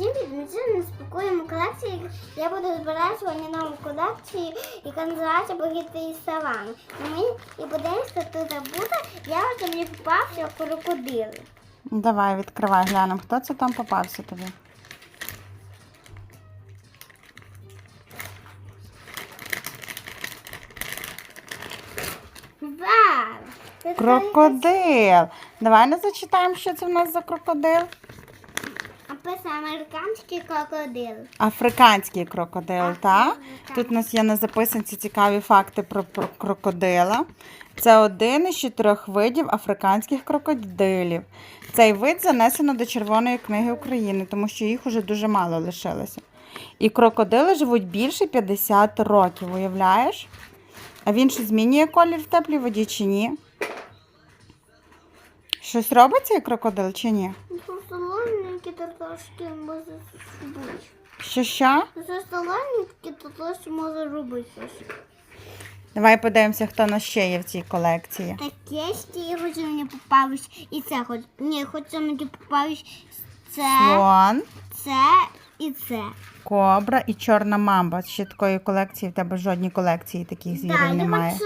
Всім підмічено неспокоєму колекції. Я буду збирати сьогодні нову колекцію, яка називається савани. І мені і подивимося, це буде. Я вже мені попався крокодил. Давай, відкривай, глянемо, хто це там попався тобі. Вау! Це Крокодил. Давай не зачитаємо, що це в нас за крокодил. Написано американський крокодил. Африканський крокодил, так? Тут у нас є на записанці цікаві факти про, про крокодила. Це один із чотирьох видів африканських крокодилів. Цей вид занесено до Червоної книги України, тому що їх уже дуже мало лишилося. І крокодили живуть більше 50 років, уявляєш? А він що змінює колір в теплій воді чи ні? Щось робить цей крокодил чи ні? Це солоненькі то трошки може бути. Що що? Це солоненькі то трошки може робити щось. Давай подивимося, хто нас ще є в цій колекції. Таке ще хоч мені попалось. І це хоч. Ні, хоч мені попалось це, Слон, це і це. кобра і чорна мамба. Ще такої колекції в тебе жодній колекції таких звірів немає. хочу